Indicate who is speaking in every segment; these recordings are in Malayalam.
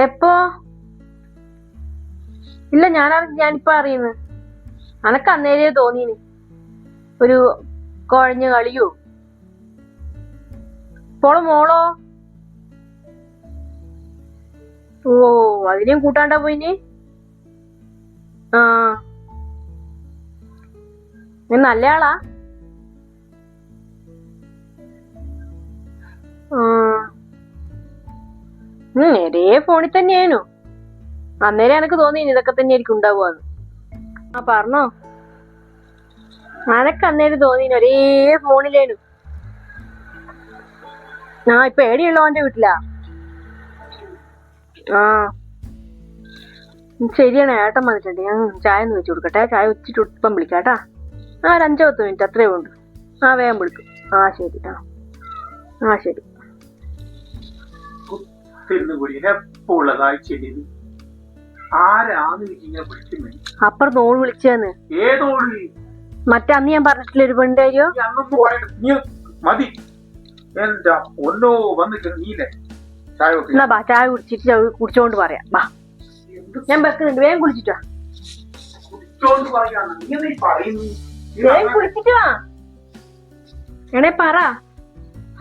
Speaker 1: എപ്പോ? ഇല്ല ഞാൻ ഞാനിപ്പോ അറിയുന്നത് അനക്ക് അന്നേരേ തോന്നീന്. ഒരു കുഴഞ്ഞ കളിയോ? പോളോ മോളോ? ഓ അതിനെയും കൂട്ടാണ്ടാ പോയിന്? ആ. നീ നല്ല ആളാ ആ. ഒരേ ഫോണിൽ തന്നെയായിരുന്നു. അന്നേരം എനക്ക് തോന്നി ഇതൊക്കെ തന്നെ ആയിരിക്കും ഉണ്ടാവുകയെന്ന്. ആ പറഞ്ഞോ. അനക്ക് അന്നേരം തോന്നി ഒരേ ഫോണിലേനു. ആ ഇപ്പൊ എവിടെയുള്ളവന്റെ വീട്ടിലാ? ആ. ശരിയാണ് ഏട്ടൻ വന്നിട്ടുണ്ട്. ഞാൻ ചായ ഒന്ന് വെച്ച് കൊടുക്കട്ടെ. ചായ വെച്ചിട്ട് ഇപ്പം വിളിക്കാം കേട്ടാ. ആ ഒരു അഞ്ചോ പത്ത് മിനിറ്റ് അത്രേ ഉണ്ട് ആ വേഗം വിളിക്കും. ആ ശരി ആ. ആ ശരി.
Speaker 2: തിരുന്നുകൂടി എപ്പോഴുള്ളതായി ചെല്ലിയത് ആരാന്ന് എനിക്ക് ഇങ്ങനെ വിളിക്കുന്നത്
Speaker 1: അപ്പുറത്ത് ഓൾ വിളിച്ചേന്ന്.
Speaker 2: ഏതോട്
Speaker 1: മറ്റന്ന് ഞാൻ പറഞ്ഞിട്ടില്ല ഒരു പെണ്ണിന്റെ കാര്യോ
Speaker 2: നീ അന്നൊന്നും പറയണ്ട നീ മതി. എന്റെ ഒന്നോ വന്നിട്ട് നീലെ ചായ വെക്ക്.
Speaker 1: എന്നാ ബാ ചായ കുടിച്ചിട്ട് ചായ കുടിച്ചോണ്ട് പറയാം. ബാ.
Speaker 2: എന്ത്
Speaker 1: ഞാൻ വെക്കുന്നുണ്ട്. വേഗം കുളിച്ചിട്ടാ
Speaker 2: കുടിച്ചോണ്ട് പറയാന്ന് നീ പറയുന്നു? നീ
Speaker 1: വേഗം
Speaker 2: അങ്ങനെ-
Speaker 1: കുളിച്ചിട്ട് വാ. എണേ പറ.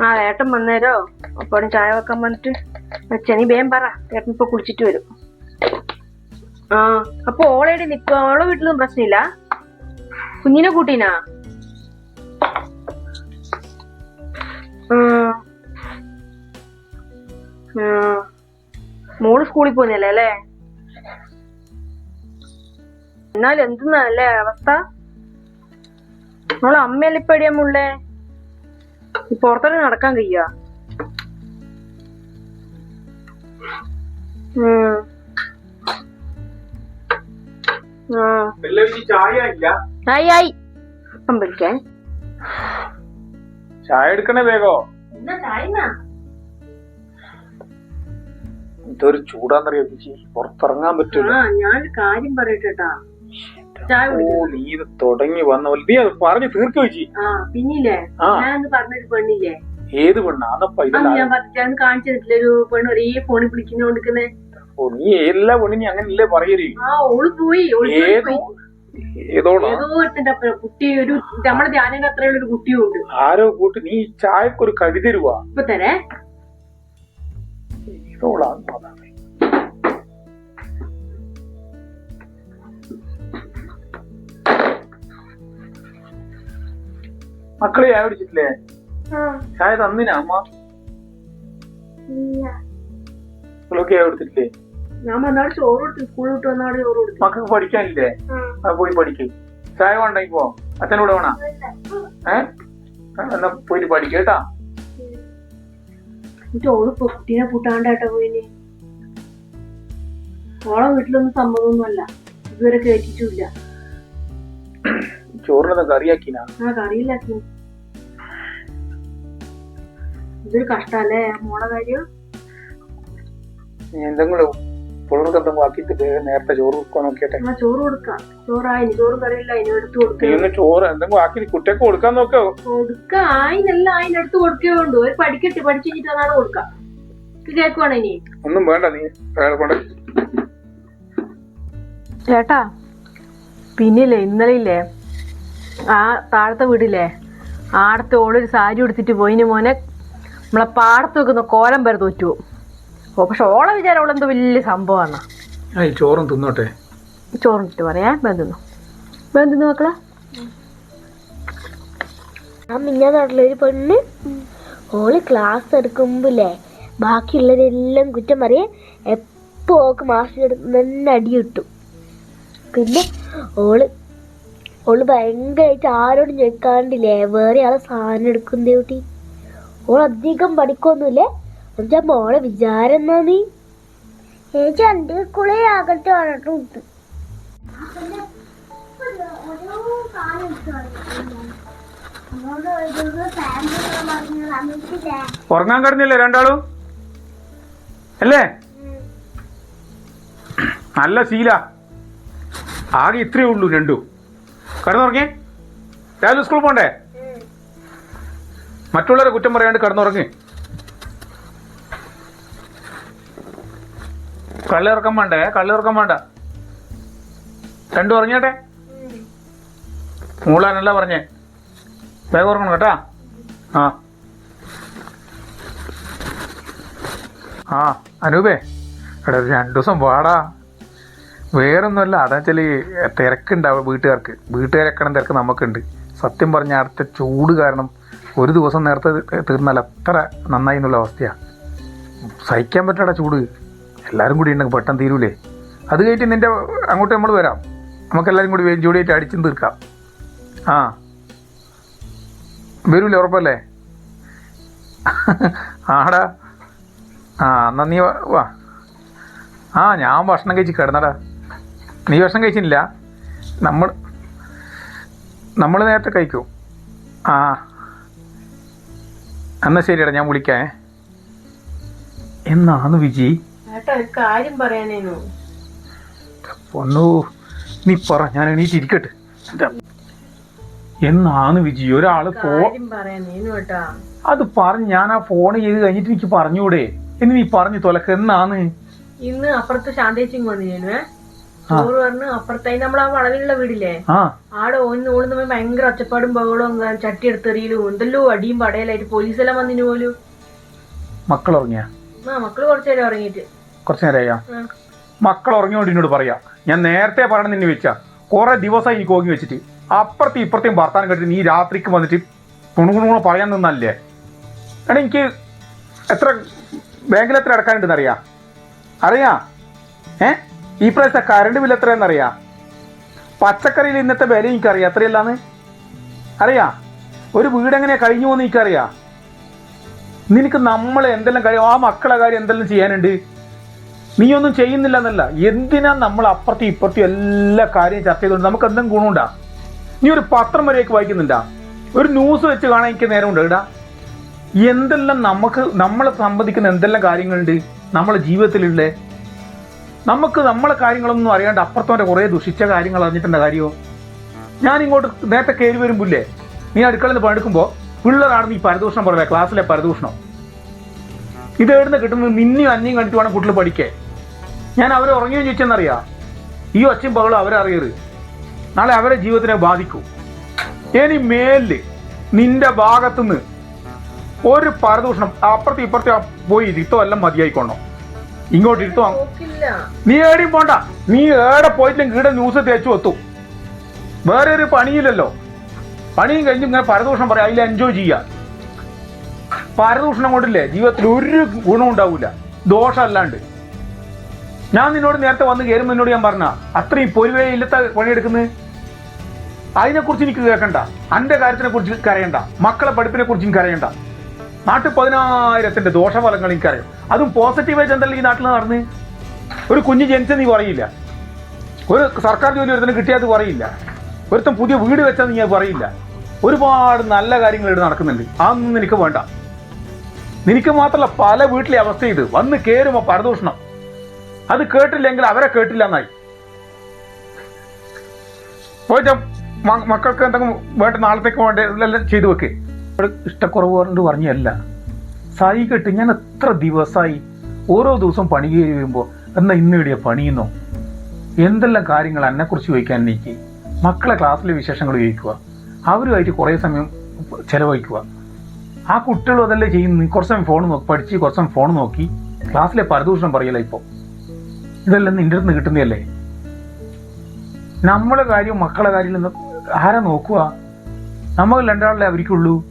Speaker 1: ആ ഏട്ടൻ വന്നേരോ? അപ്പൊ ചായ വെക്കാൻ വന്നിട്ട് വെച്ചാ വേം പറ. ഏട്ടൻ ഇപ്പൊ കുളിച്ചിട്ട് വരും. ആ അപ്പൊ ഓളെവിടെ നിക്കോ? ഓളെ വീട്ടിലൊന്നും പ്രശ്നമില്ല? കുഞ്ഞിനെ കൂട്ടീനാ. മോൾ സ്കൂളിൽ പോകുന്നില്ല അല്ലേ? എന്നാൽ എന്തെന്നല്ലേ അവസ്ഥ? മോളെ അമ്മയല്ലേ ഇപ്പൊ എടിയാ മുള്ളേ? ഈ പുറത്തോട്ട് നടക്കാൻ കഴിയ
Speaker 2: ചായ ഇല്ല?
Speaker 1: ആയി ആയി. അപ്പം
Speaker 2: ചായ എടുക്കണേ വേഗോ? ഇതൊരു ചൂടാന്നറിയോ പുറത്തിറങ്ങാൻ പറ്റൂല.
Speaker 1: ആ ഞാനൊരു കാര്യം പറയട്ടെട്ടാ. ചായ
Speaker 2: ഓ നീ ഇത് തുടങ്ങി വന്ന പോലെ. നീ അത് പറഞ്ഞു തീർക്കു വെച്ചി
Speaker 1: ആ പിന്നില്ലേ?
Speaker 2: ആ.
Speaker 1: ഞാനൊന്ന് പറഞ്ഞൊരു പെണ്ണില്ലേ?
Speaker 2: ഏത് പെണ്ണ? അതപ്പ
Speaker 1: അന്ന്
Speaker 2: ഇതല്ല
Speaker 1: ഞാൻ പറഞ്ഞിട്ട് കാണിച്ചു തന്നിട്ടില്ല ഒരു പെണ്ണ് ഒരേ ഫോണിൽ വിളിക്കുന്നോണ്ടിരിക്കുന്നേ?
Speaker 2: ഓ നീ എല്ലാ പെണ്ണിനും അങ്ങനല്ലേ പറയരുത്
Speaker 1: ആ ഓൾ പോയി ഓൾ
Speaker 2: ഏതോ
Speaker 1: പോയി
Speaker 2: ഏതോടാ?
Speaker 1: ഏതോ ഒരുത്തന്റെ അപ്പുറം കുട്ടി ഒരു അത്രയുള്ള ഒരു കുട്ടിയും ഉണ്ട്
Speaker 2: ആരോ കൂട്ട് നീ ഈ ചായക്കൊരു തരുവാ
Speaker 1: ഇപ്പൊ തരേ.
Speaker 2: അതാണ്. മക്കളെ ചായ പിടിച്ചിട്ടില്ലേ ചായ തന്നിനാ അമ്മ? മക്കളൊക്കെ ചായ കൊടുത്തിട്ടില്ലേ?
Speaker 1: ഞാൻ വന്നാട് ചോറ് കൊടുത്തു സ്കൂളിൽ വിട്ട് വന്നാട് ചോറ് കൊടുത്തു.
Speaker 2: മക്കൾക്ക് പഠിക്കാനില്ലേ? ആ. പോയി പഠിക്ക്. ചായ കൊണ്ടെങ്കിൽ പോ. അച്ഛനോട് വേണ? ഏ? ആ, എന്നാ പോയിട്ട്
Speaker 1: എന്നിട്ട് ഓൾ ഇപ്പൊ കുട്ടീനെ പൂട്ടാണ്ടായിട്ടാ പോയിന്. ഓളെ വീട്ടിലൊന്നും സമ്മതമൊന്നുമല്ല. ഇതുവരെ കേട്ടിട്ടില്ല
Speaker 2: ചോറിനെന്താ കറിയാക്കിനാ?
Speaker 1: ആ കറിയില്ലാക്കി ഇതൊരു കഷ്ടല്ലേ? മോളെ കാര്യം?
Speaker 2: എന്തെങ്കിലും പുള്ളർക്ക് എന്തെങ്കിലും ആക്കിയിട്ട് നേരത്തെ ചോറ് കൊടുക്കാൻ നോക്കിയട്ടെ.
Speaker 1: ചോറ് കൊടുക്കാം. ചോറായി ചോറും കറിയില്ല അതിന് എടുത്ത് കൊടുക്കുക
Speaker 2: ചോറ് എന്തെങ്കിലും ആക്കി കുട്ടിയൊക്കെ കൊടുക്കാൻ നോക്കോ.
Speaker 1: കൊടുക്ക ആയിനല്ല അതിനടുത്ത് കൊടുക്കേ വേണ്ടു ഒരു പഠിക്കട്ടെ പഠിച്ചിട്ട് അതാണ് കൊടുക്കാം കേക്കുവാണ് ഇനി?
Speaker 2: ഒന്നും വേണ്ട നീ കൊണ്ട്.
Speaker 1: ചേട്ടാ പിന്നില്ലേ ഇന്നലെ ഇല്ലേ ആ താഴത്തെ വീടില്ലേ? ആടത്തെ ഓളൊരു സാരി ഉടുത്തിട്ട് പോയിന് മോനെ. നമ്മളെ പാടത്ത് വെക്കുന്ന കോലം വരെ തോറ്റു. ഓ പക്ഷെ ഓളെ വിചാരം ഓളെന്തോ വലിയ സംഭവമാണ്
Speaker 2: ആ ഈ ചോറും തിന്നോട്ടെ.
Speaker 1: ചോറിട്ട് പറയാ ബന്ധുന്നു ബന്ധുന്നു മക്കളെ?
Speaker 3: ആ മിഞ്ഞ നാട്ടിലൊരു പെണ്ണ്. ഓൾ ക്ലാസ് എടുക്കുമ്പോലെ. ബാക്കിയുള്ളവരെല്ലാം കുറ്റം പറയേ. എപ്പോ ഓക്ക് മാസ്റ്റർ എടുക്കുന്ന തന്നെ അടി കിട്ടും പിന്നെ ഓൾ ഓൾ ഭയങ്കരമായിട്ട് ആരോടും ചോദിക്കാണ്ടില്ലേ വേറെ ആളെ സാധനം എടുക്കുന്നേ കൂട്ടി ഓൾ അധികം പഠിക്കൊന്നുമില്ലേ. എന്നുവെച്ചാ മോളെ വിചാരം എന്നാ നീ? ചേച്ചി എന്റെ ആകട്ടെ കിട്ടും
Speaker 2: ഉറങ്ങാൻ കിടന്നില്ലേ രണ്ടാളും? അല്ലേ? നല്ല ശീല. ആകെ ഇത്രയേ ഉള്ളൂ രണ്ടും. കിടന്നുറങ്ങേ. രാവിലെ സ്കൂൾ പോണ്ടേ? മറ്റുള്ളവരെ കുറ്റം പറയാണ്ട് കടന്നുറങ്ങി. കള്ളിറക്കം വേണ്ടേ? കള്ളിറക്കം വേണ്ട. രണ്ടും ഉറങ്ങിയട്ടെ? മൂളാനല്ല പറഞ്ഞേ. വേഗം ഉറങ്ങണം കേട്ടാ. ആ. ആ അനൂപേ എടാ രണ്ടു ദിവസം വാടാ. വേറൊന്നുമല്ല അതാ വെച്ചാൽ തിരക്കുണ്ടാവും വീട്ടുകാർക്ക്. വീട്ടുകാരെക്കണം തിരക്ക് നമുക്കുണ്ട്. സത്യം പറഞ്ഞ അടുത്ത ചൂട് കാരണം ഒരു ദിവസം നേരത്തെ തീർന്നാൽ അത്ര നന്നായി എന്നുള്ള അവസ്ഥയാണ് സഹിക്കാൻ പറ്റാടാ ചൂട്. എല്ലാവരും കൂടി ഉണ്ടെങ്കിൽ പെട്ടെന്ന് തീരൂലേ. അത് കഴിഞ്ഞിട്ട് നിന്റെ അങ്ങോട്ട് നമ്മൾ വരാം. നമുക്കെല്ലാവരും കൂടി ജോഡിയായിട്ട് അടിച്ചും തീർക്കാം. ആ. വരൂലേ ഉറപ്പല്ലേ? ആടാ. ആ എന്നാ നീ വാ. ആ ഞാൻ ഭക്ഷണം കഴിച്ച് കിടന്നടാ. നീ ഭക്ഷണം കഴിച്ചില്ല നമ്മൾ നമ്മൾ നേരത്തെ കഴിക്കൂ. ആ. എന്നാ ശരിയടാ ഞാൻ വിളിക്കേ എന്നാന്ന് വിജി?
Speaker 1: കാര്യം പറയാനേനു.
Speaker 2: പൊന്നു നീ പറ ഞാൻ എണീറ്റിരിക്കട്ടെ എന്നാന്ന് വിജി ഒരാൾ ഫോ അത് പറഞ്ഞ് ഞാൻ ആ ഫോൺ ചെയ്ത് കഴിഞ്ഞിട്ട് എനിക്ക് പറഞ്ഞൂടെ എന്ന് നീ പറഞ്ഞു തൊലക്ക് എന്നാന്ന്?
Speaker 1: ഇന്ന് അപ്പുറത്ത് ശാന്തേച്ചിങ് വന്നു ഏ. ചോറ് പറഞ്ഞു അപ്പുറത്തായി നമ്മൾ ആ വളവിലുള്ള വീടില്ലേ? ആടെ ഓന്ന് ഓടുന്ന ഭയങ്കര ഒച്ചപ്പാടും ബഹളവും ചട്ടി എടുത്തെറിയലും എന്തല്ലോ അടിയും പടയലായിട്ട് പോലീസെല്ലാം വന്നിന് പോലും.
Speaker 2: മക്കൾ ഉറങ്ങിയ
Speaker 1: ആ മക്കൾ കുറച്ചു നേരം ഉറങ്ങിയിട്ട്.
Speaker 2: കുറച്ചു നേരം
Speaker 1: ആ.
Speaker 2: മക്കൾ ഉറങ്ങിയോണ്ട് എന്നോട് പറയാ ഞാൻ നേരത്തെ പറയണം നിന്നെ വെച്ചാ. കുറെ ദിവസമായി എനിക്ക് ഓങ്ങി വെച്ചിട്ട്. അപ്പുറത്തും ഇപ്പുറത്തെയും വർത്താനം കേട്ടിട്ട് നീ രാത്രിക്ക് വന്നിട്ട് പുണുകുണുകുണു പറയാൻ നിന്നല്ലേ? എടാ എനിക്ക് എത്ര ബാങ്കിൽ എത്ര അടക്കാനുണ്ടെന്ന് അറിയാ അറിയാ? ഏ? ഈ പ്രാവശ്യത്തെ കറണ്ട് ബില്ല് എത്രയാണെന്ന് അറിയാ? പച്ചക്കറിയിൽ ഇന്നത്തെ വില എനിക്കറിയാം. എത്രയല്ലാന്ന്? അറിയാ. ഒരു വീട് എങ്ങനെയാ കഴിഞ്ഞു പോകുന്ന എനിക്കറിയാ. നിനക്ക് നമ്മൾ എന്തെല്ലാം കാര്യം ആ മക്കളെ കാര്യം എന്തെല്ലാം ചെയ്യാനുണ്ട്? നീ ഒന്നും ചെയ്യുന്നില്ല എന്നല്ല. എന്തിനാ നമ്മൾ അപ്പുറത്തും ഇപ്പുറത്തും എല്ലാ കാര്യവും ചർച്ച ചെയ്തുകൊണ്ട്? നമുക്ക് എന്തെങ്കിലും ഗുണമുണ്ടാ? നീ ഒരു പത്രം വരെയൊക്കെ വായിക്കുന്നുണ്ടാ? ഒരു ന്യൂസ് വെച്ച് കാണാൻ എനിക്ക് നേരമുണ്ട് ഇടാ എന്തെല്ലാം നമുക്ക് നമ്മളെ സംബന്ധിക്കുന്ന എന്തെല്ലാം കാര്യങ്ങളുണ്ട്? നമ്മളെ ജീവിതത്തിലുള്ള നമുക്ക് നമ്മളെ കാര്യങ്ങളൊന്നും അറിയാണ്ട് അപ്പുറത്തോന്റെ കുറേ ദുഷിച്ച കാര്യങ്ങൾ അറിഞ്ഞിട്ടുണ്ട് കാര്യമോ ഞാൻ ഇങ്ങോട്ട് നേരത്തെ കയറി വരുമ്പില്ലേ നീ അടുക്കളയിൽ നിന്ന് പണിയെടുക്കുമ്പോൾ പിള്ളേരാണ് നീ പരദൂഷണം പറയുക ക്ലാസ്സിലെ പരദൂഷണം. ഇത് എവിടുന്ന് കിട്ടുന്നത്? നിന്നെയും അന്യം കണ്ടിട്ട് വേണം കുട്ടികൾ പഠിക്കേ ഞാൻ അവരെ ഉറങ്ങിയോ ചോദിച്ചെന്നറിയാ? ഈ ഒച്ചയും പകളും അവരെ അറിയരുത് നാളെ അവരെ ജീവിതത്തിനെ ബാധിക്കൂ. ഇനി മേലിൽ നിന്റെ ഭാഗത്തുനിന്ന് ഒരു പരദൂഷണം അപ്പുറത്തെ ഇപ്പുറത്തും പോയി ഇത്തോ എല്ലാം മതിയായിക്കൊണ്ടോ ഇങ്ങോട്ട് ഇരുത്തോ നീ ഏടിയും പോണ്ട. നീ ഏടെ പോയിട്ടും കീട ന്യൂസ് തേച്ചു എത്തും വേറെ ഒരു പണിയില്ലല്ലോ. പണിയും കഴിഞ്ഞ് ഇങ്ങനെ പരദൂഷണം പറയാം. അതിൽ എൻജോയ് ചെയ്യാ. പരദൂഷണം കൊണ്ടില്ലേ? ജീവിതത്തിൽ ഒരു ഗുണം ഉണ്ടാവില്ല ദോഷമല്ലാണ്ട്. ഞാൻ നിന്നോട് നേരത്തെ വന്ന് കയറുമ്പോൾ നിന്നോട് ഞാൻ പറഞ്ഞ അത്രയും പൊരുവേ ഇല്ലത്തെ പണിയെടുക്കുന്നത് അതിനെക്കുറിച്ച് എനിക്ക് കേൾക്കണ്ട. അന്റെ കാര്യത്തിനെ കുറിച്ച് കരയണ്ട. മക്കളെ പഠിപ്പിനെ കുറിച്ച് എനിക്ക് കരയണ്ട. നാട്ടിൽ പതിനായിരത്തിന്റെ ദോഷഫലങ്ങൾ എനിക്കറിയാം. അതും പോസിറ്റീവായിട്ട് എന്തല്ല ഈ നാട്ടിൽ നടന്ന്? ഒരു കുഞ്ഞ് ജനിച്ച നീ പറയില്ല. ഒരു സർക്കാർ ജോലി ഒരുത്തിന് കിട്ടിയത് പറയില്ല. ഒരുത്തൻ പുതിയ വീട് വെച്ചാൽ നീ പറയില്ല. ഒരുപാട് നല്ല കാര്യങ്ങൾ ഇവിടെ നടക്കുന്നുണ്ട്. അതൊന്നും നിനക്ക് വേണ്ട. നിനക്ക് മാത്രമല്ല പല വീട്ടിലെ അവസ്ഥ ഇത്. വന്ന് കയറുമ്പോ പരദൂഷണം. അത് കേട്ടില്ലെങ്കിൽ അവരെ കേട്ടില്ല എന്നായി പോയിട്ട് മക്കൾക്ക് എന്തെങ്കിലും വേണ്ട നാളത്തേക്ക് വേണ്ട ചെയ്തു വെക്ക്. ഇഷ്ടക്കുറവ് പറഞ്ഞു പറഞ്ഞല്ല. സായി കെട്ട് ഞാൻ എത്ര ദിവസമായി ഓരോ ദിവസം പണി കയറി വരുമ്പോൾ എന്നാ ഇന്ന് ഇടിയ പണിയുന്നോ? എന്തെല്ലാം കാര്യങ്ങൾ എന്നെക്കുറിച്ച് ചോദിക്കാൻ എനിക്ക്? മക്കളെ ക്ലാസ്സിലെ വിശേഷങ്ങൾ ചോദിക്കുക. അവരുമായിട്ട് കുറേ സമയം ചിലവഴിക്കുക. ആ കുട്ടികളും അതല്ലേ ചെയ്യുന്നു. കുറച്ച് സമയം ഫോൺ നോക്കി പഠിച്ച് കുറച്ച് സമയം ഫോൺ നോക്കി. ക്ലാസ്സിലെ പരദൂഷണം പറയല ഇപ്പോൾ ഇതെല്ലാം നിന്റെ അടുത്ത് കിട്ടുന്നതല്ലേ? നമ്മളെ കാര്യം മക്കളെ കാര്യം ആരാ നോക്കുക? നമ്മൾ രണ്ടാളല്ലേ അവർക്കുള്ളൂ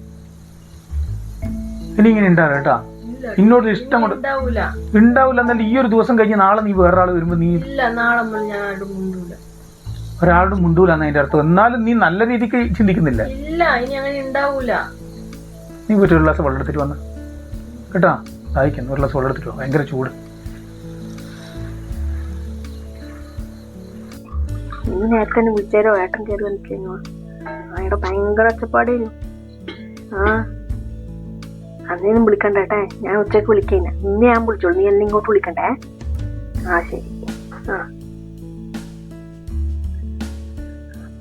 Speaker 2: ഇനി ഇങ്ങനെ ഉണ്ടാവും കേട്ടാ. ഇന്നോട് ഇഷ്ടം കൊണ്ട്
Speaker 1: ഉണ്ടാവൂല.
Speaker 2: ഉണ്ടാവില്ല എന്നല്ല ഈ ഒരു ദിവസം കഴിഞ്ഞ് നാളെ നീ വേറൊരാൾ വരുമ്പോ നീ
Speaker 1: ഇല്ല നാളെ നമ്മൾ ഞാൻ ആരോടും മുണ്ടൂല.
Speaker 2: ഒരാളുടെ മുണ്ടൂല എന്നതിന്റെ അർത്ഥം. എന്നാലും നീ നല്ല രീതിക്ക് ചിന്തിക്കുന്നില്ല.
Speaker 1: ഇല്ല ഇനി അങ്ങനെ ഉണ്ടാവൂല.
Speaker 2: നീ ഒരു ഗ്ലാസ് വെള്ളം എടുത്തിട്ട് വന്ന. കേട്ടാ? സഹായിക്കുന്നു ഒരു ഗ്ലാസ് വെള്ളം എടുത്തിട്ട്. ഭയങ്കര ചൂട്.
Speaker 1: നേരത്തെ തന്നെ വിളിച്ചേരോ ഏട്ടൻ കയറി വന്നിട്ടേനു അയാളുടെ ഭയങ്കര ഒച്ചപ്പാടേനു. ആ. അന്നേനും വിളിക്കണ്ട കേട്ടെ. ഞാൻ ഉച്ചയ്ക്ക് വിളിക്കേനെ ഇന്ന് ഞാൻ വിളിച്ചോളൂ. നീ എന്നെ ഇങ്ങോട്ട് വിളിക്കണ്ടേ? ആ ശരി. ആ.